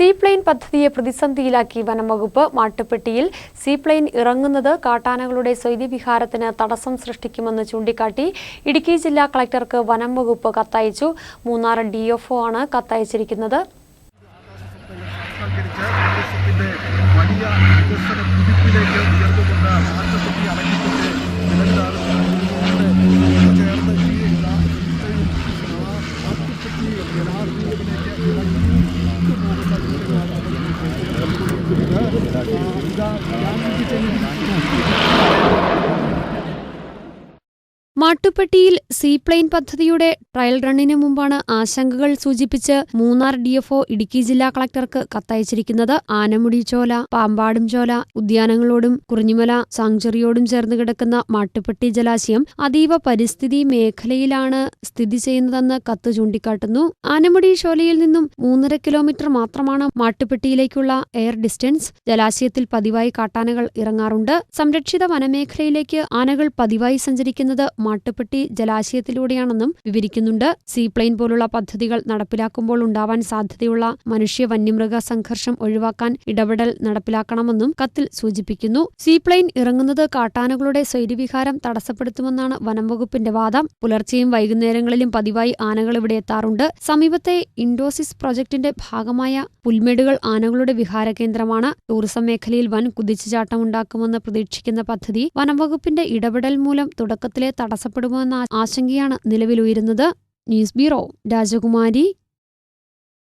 Seaplane പദ്ധതിയെ പ്രതിസന്ധിയിലാക്കി വനംവകുപ്പ് മാട്ടുപ്പെട്ടിയിൽ seaplane ഇറങ്ങുന്നത് കാട്ടാനകളുടെ സ്വൈര്യവിഹാരത്തിന് തടസ്സം സൃഷ്ടിക്കുമെന്ന് ചൂണ്ടിക്കാട്ടി ഇടുക്കി ജില്ലാ കളക്ടർക്ക് വനംവകുപ്പ് കത്തയച്ചു. മൂന്നാർ ഡി ആണ് കത്തയച്ചിരിക്കുന്നത്. വലിയ വികസന കുതിപ്പിലേക്ക് ഉയർന്നുകൊണ്ട് അടങ്ങിക്കൊണ്ട് 啊，李刚，李刚，李刚。മാട്ടുപ്പെട്ടിയിൽ സീപ്ലെയിൻ പദ്ധതിയുടെ ട്രയൽ റണ്ണിന് മുമ്പാണ് ആശങ്കകൾ സൂചിപ്പിച്ച് മൂന്നാർ ഡിഎഫ്ഒ ഇടുക്കി ജില്ലാ കളക്ടർക്ക് കത്തയച്ചിരിക്കുന്നത് ആനമുടി ചോല പാമ്പാടും ചോല ഉദ്യാനങ്ങളോടും കുറിഞ്ഞിമല സാങ്ചറിയോടും ചേർന്ന് കിടക്കുന്ന മാട്ടുപ്പെട്ടി ജലാശയം അതീവ പരിസ്ഥിതി മേഖലയിലാണ് സ്ഥിതി ചെയ്യുന്നതെന്ന് കത്ത് ചൂണ്ടിക്കാട്ടുന്നു. ആനമുടി ചോലയിൽ നിന്നും മൂന്നര കിലോമീറ്റർ മാത്രമാണ് മാട്ടുപ്പെട്ടിയിലേക്കുള്ള എയർ ഡിസ്റ്റൻസ്. ജലാശയത്തിൽ പതിവായി കാട്ടാനകൾ ഇറങ്ങാറുണ്ട്. സംരക്ഷിത വനമേഖലയിലേക്ക് ആനകൾ പതിവായി സഞ്ചരിക്കുന്നത് മാട്ടുപ്പെട്ടി ജലാശയത്തിലൂടെയാണെന്നും വിവരിക്കുന്നുണ്ട്. സീപ്ലെയിൻ പോലുള്ള പദ്ധതികൾ നടപ്പിലാക്കുമ്പോൾ ഉണ്ടാവാൻ സാധ്യതയുള്ള മനുഷ്യ വന്യമൃഗ സംഘർഷം ഒഴിവാക്കാൻ ഇടപെടൽ നടപ്പിലാക്കണമെന്നും കത്തിൽ സൂചിപ്പിക്കുന്നു. സീപ്ലെയിൻ ഇറങ്ങുന്നത് കാട്ടാനകളുടെ സ്വൈര്യവിഹാരം തടസ്സപ്പെടുത്തുമെന്നാണ് വനംവകുപ്പിന്റെ വാദം. പുലർച്ചെയും വൈകുന്നേരങ്ങളിലും പതിവായി ആനകൾ ഇവിടെ എത്താറുണ്ട്. സമീപത്തെ ഇൻഡോസിസ് പ്രൊജക്ടിന്റെ ഭാഗമായ പുൽമേടുകൾ ആനകളുടെ വിഹാര കേന്ദ്രമാണ് ടൂറിസം മേഖലയിൽ വൻ കുതിച്ചുചാട്ടമുണ്ടാക്കുമെന്ന് പ്രതീക്ഷിക്കുന്ന പദ്ധതി വനംവകുപ്പിന്റെ ഇടപെടൽ മൂലം തുടക്കത്തിലെ തടസ്സപ്പെടുമോ എന്ന ആശങ്കയാണ് നിലവിലുയരുന്നത്. ന്യൂസ് ബ്യൂറോ രാജകുമാരി